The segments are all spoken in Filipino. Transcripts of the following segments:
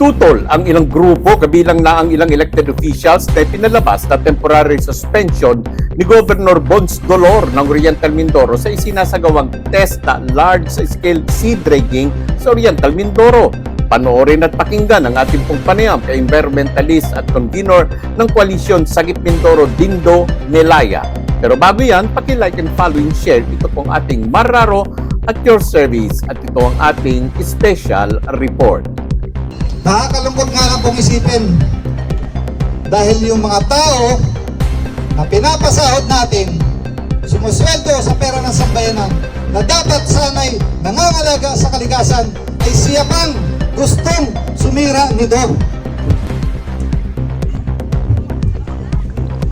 Ipinagtutol ang ilang grupo kabilang na ang ilang elected officials na pinalabas na temporary suspension ni Governor Bons Dolor ng Oriental Mindoro sa isinasagawang test na large-scale seed rigging sa Oriental Mindoro. Panoorin at pakinggan ang ating pong panayam kay environmentalist at convener ng koalisyon Sagip Mindoro Dindo Nelaya. Pero bago yan, paki-like and follow and share ito pong ating Mararo at your service at ito ang ating special report. Nakakalungkot nga lang pong isipin dahil yung mga tao na pinapasahod natin sumusweldo sa pera ng sambayanan na dapat sana'y nangangalaga sa kalikasan ay siya pang gustong sumira nito.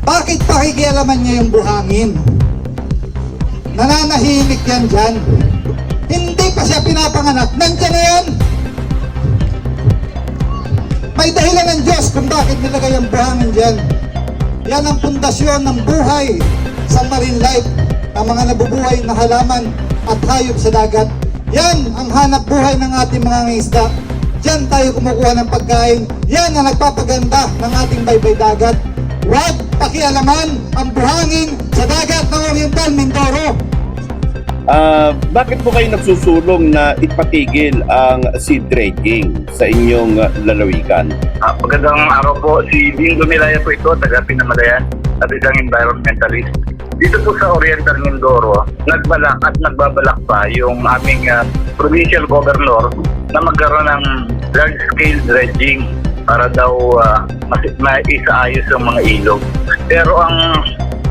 Bakit pakikialaman niya yung buhangin? Nananahimik yan dyan. Hindi pa siya pinapanganak. Nandyan na yan. May dahilan ng Diyos kung bakit nilagay ang buhangin dyan. Yan ang pundasyon ng buhay sa marine life, ang mga nabubuhay na halaman at hayop sa dagat. Yan ang hanap buhay ng ating mga isda. Diyan tayo kumukuha ng pagkain. Yan ang nagpapaganda ng ating baybay dagat. Huwag pakialaman ang buhangin sa dagat ng Oriental Mindoro. Ah, bakit po kayo nagsusulong na ipatigil ang seed dredging sa inyong lalawigan? Ah, magandang araw po. Si Bingo Milaya po ito, taga Pinamalayan at isang environmentalist. Dito po sa Oriental Mindoro, nagbalak at nagbabalak pa yung aming ah, provincial governor na magkaroon ng large-scale dredging para daw uh, mas maisaayos ang mga ilog. Pero ang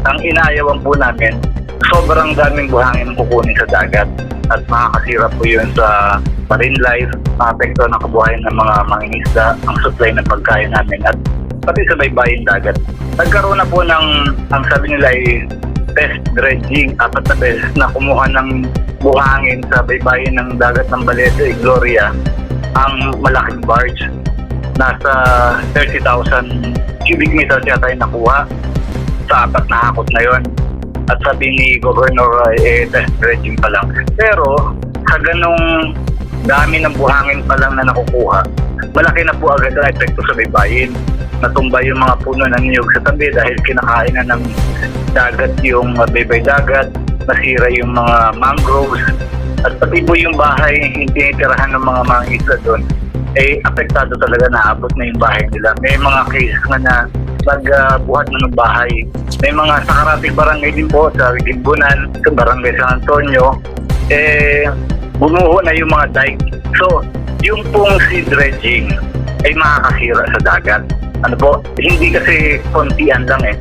ang inaayawan po namin, sobrang daming buhangin ang kukunin sa dagat at makakasira po yun sa marine life, maapekto ng kabuhayan ng mga mangingisda, ang supply ng pagkain namin at pati sa baybayin dagat. Nagkaroon na po ng, ang sabi nila ay test dredging, apat na beses na kumuha ng buhangin sa baybayin ng dagat ng Balete, Gloria, ang malaking barge. Nasa 30,000 cubic meters yata yung nakuha sa apat na hakot na yon. At sabi ni Governor, eh, test dredging pa lang. Pero, sa ganong dami ng buhangin pa lang na nakukuha, malaki na po agad ang epekto sa baybayin. Natumba yung mga puno ng niyog sa tabi dahil kinakain na ng dagat yung uh, baybay dagat, nasira yung mga mangroves, at pati po yung bahay, hindi tinitirahan ng mga mga isla doon, eh, apektado talaga na abot na yung bahay nila. May mga cases nga na nagbuhat na ng bahay. May mga sa Karatig Barangay din po, sa Gimbunan, sa Barangay San Antonio, eh, bumuho na yung mga dike. So, yung pong seed dredging ay makakasira sa dagat. Ano po, hindi kasi kontian lang eh.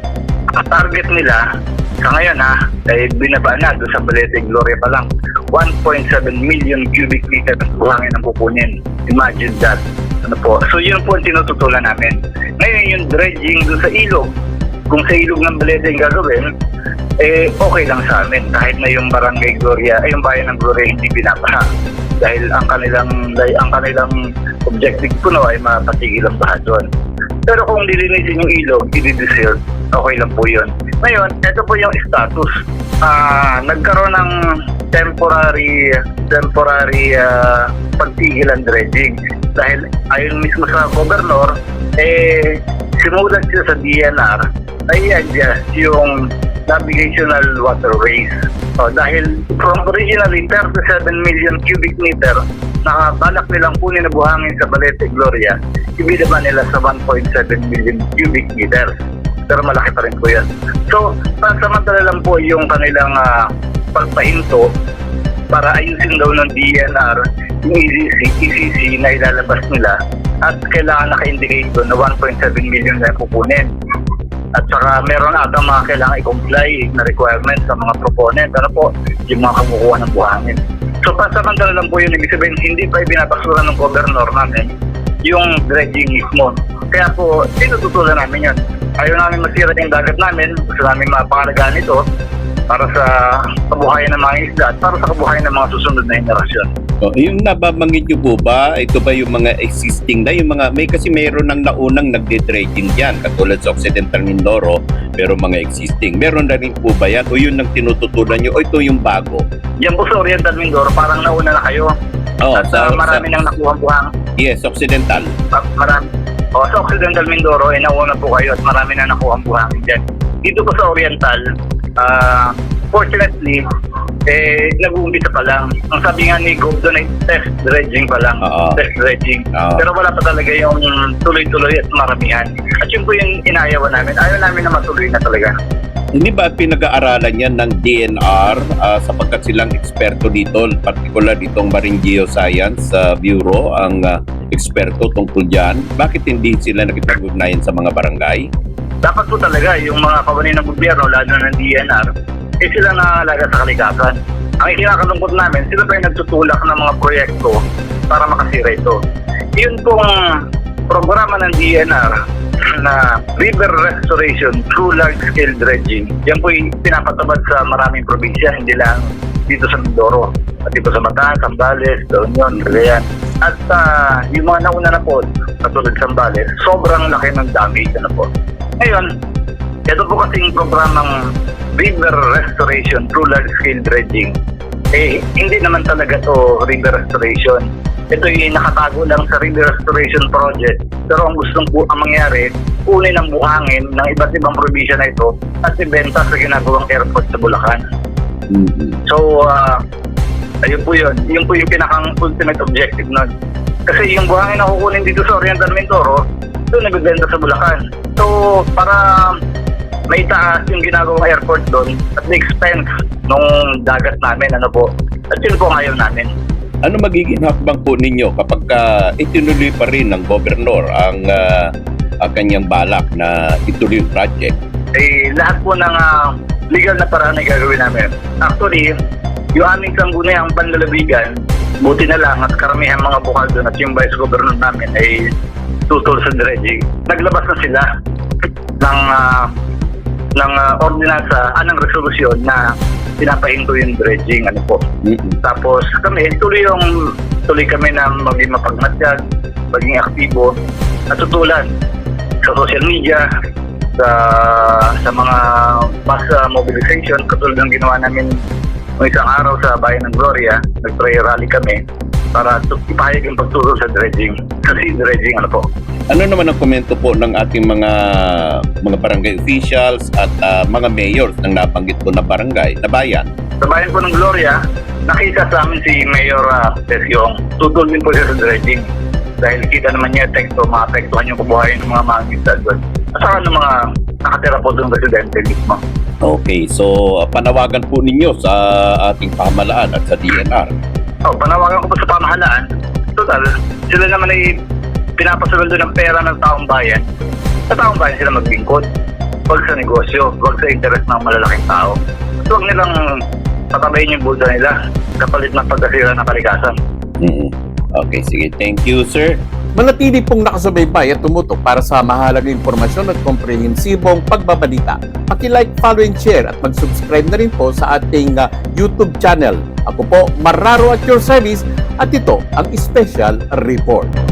Ang target nila, sa ngayon ha, ay binaba na doon sa Balete Gloria pa lang, 1.7 million cubic meters buhangin ang kukunin. Imagine that. Ano po? So yun po ang tinututulan namin. Ngayon yung dredging doon sa ilog, kung sa ilog ng Balete yung gagawin, eh okay lang sa amin kahit na yung barangay Gloria, ay yung bayan ng Gloria hindi binabaha. Dahil ang kanilang ang kanilang objective po no ay mapatigil ang baha doon. Pero kung lilinisin yung ilog, i-desert, okay lang po yun. Ngayon, ito po yung status. Ah, nagkaroon ng temporary temporary ah, pagtigil ang dredging dahil ayon mismo sa governor eh simulat siya sa DNR ay adjust yung navigational waterways. So, dahil from originally 37 million cubic meter na balak nilang kunin na buhangin sa Balete Gloria, ibinaba nila sa 1.7 million cubic meters. Pero malaki pa rin po yan. So, pansamantala lang po yung kanilang ah, pagpahinto para ayusin daw ng DNR yung ECC, ECC na ilalabas nila at kailangan naka-indicate doon na 1.7 million na kukunin. At saka meron ata mga kailangan i-comply na requirements sa mga proponent. Ano po, yung mga kumukuha ng buhangin. So pansamantala lang po yun, ibig sabihin hindi pa ibinabasura ng governor namin yung dredging mismo. Kaya po, tinututulan namin yun. Ayaw namin masira yung dagat namin, gusto namin mapangalagaan ito para sa kabuhayan ng mga isda at para sa kabuhayan ng mga susunod na henerasyon. O, yung nababanggit nyo po ba, ito ba yung mga existing na, yung mga, may kasi mayroon ng naunang nagde-dredging dyan, katulad sa Occidental Mindoro, pero mga existing. Meron na rin po ba yan? O yun ang tinututulan nyo? O ito yung bago? Yan po sa Oriental Mindoro, parang nauna na kayo. Oh, at uh, marami nang nakuha buhang. Yes, Occidental. Ma- Marami. O, sa Occidental Mindoro, eh, nauna po kayo at marami na nakuha ang buhangin dyan. Dito po sa Oriental, ah, fortunately, eh, nag-uumpisa pa lang. Ang sabi nga ni Gob doon ay test dredging pa lang. Oo. Test dredging. Oo. Pero wala pa talaga yung tuloy-tuloy at maramihan. At yun po yung inayawan namin. Ayaw namin na matuloy na talaga. Hindi ba pinag-aaralan yan ng DNR ah, sapagkat silang eksperto dito, particular ditong Marine Geoscience ah, Bureau ang ah, eksperto tungkol dyan? Bakit hindi sila nakipag-ugnayan sa mga barangay? Dapat po talaga yung mga kawanin ng gobyerno, lalo na ng DNR, eh sila nangalaga sa kalikasan. Ang ikinakalungkot namin, sila pa yung nagtutulak ng mga proyekto para makasira ito. Yun pong programa ng DNR na river restoration through large-scale dredging, yan po yung pinapatabad sa maraming probinsya, hindi lang dito sa Mindoro. At dito sa Bataan, Sambales, La Union, Cagayan. At ah, yung mga nauna na po, katulad Sambales, sobrang laki ng damage na po. Ngayon, ito po kasing programang river restoration through large-scale dredging. Eh, hindi naman talaga to river restoration. Ito yung nakatago lang sa river restoration project. Pero ang gustong po ang mangyari, kunin ang buhangin ng iba't ibang probinsya na ito at ibenta sa ginagawang airport sa Bulacan. Mhm. So, ah, ayun po yun. Yun po yung pinakang ultimate objective nun. Kasi yung buhangin na kukunin dito sa Oriental Mindoro, doon nagbibenta sa Bulacan. So, para may taas yung ginagawang airport doon at the expense nung dagat namin, ano po. At yun po ang ayaw namin. Ano magiging hakbang po ninyo kapag uh, itinuloy pa rin ng gobernador ang ah, ang kanyang balak na ituloy yung project? eh, lahat po ng ah, legal na paraan ay gagawin namin. Actually, yung aming sangguniang panlalabigan, buti na lang at karamihan mga bukal doon at yung vice governor namin ay tutol sa dredging. Naglabas na sila ng ah, ng ah, ordinansa, anong resolusyon na pinapahinto yung dredging, ano po. Mhm. Tapos kami, tuloy yung tuloy kami na maging mapagmatyag, maging aktibo, natutulan sa social media, sa sa mga mass uh, mobilization, katulad ng ginawa namin ng isang araw sa Bayan ng Gloria, nag-prayer rally kami para ipahayag yung pagtulong sa dredging, sa sea dredging, ano po. Ano naman ang komento po ng ating mga mga barangay officials at ah, mga mayors ng nabanggit po na barangay, na bayan? Sa Bayan po ng Gloria, nakita sa amin si Mayor uh, Tesyong, tutol din po siya sa dredging. Dahil kita naman niya teksto, maapektuhan yung kabuhayan ng mga mangisda doon. At saka ng mga nakatira po doon residente mismo. Okay, so ah, panawagan po ninyo sa ating pamahalaan at sa DNR. Oh, panawagan ko po sa pamahalaan. Total, sila naman ay pinapasawal doon ng pera ng taong bayan. Sa taong bayan sila maglingkod. Huwag sa negosyo, huwag sa interes ng malalaking tao. At huwag nilang patabayin yung bulsa nila kapalit ng pagkasira ng kalikasan. Mhm. Okay, sige. Thank you, sir. Manatili pong nakasubaybay at tumutok para sa mahalagang impormasyon at komprehensibong pagbabalita. Paki-like, follow, and share at mag-subscribe na rin po sa ating uh, YouTube channel. Ako po, Marraro at your service at ito ang Special Report.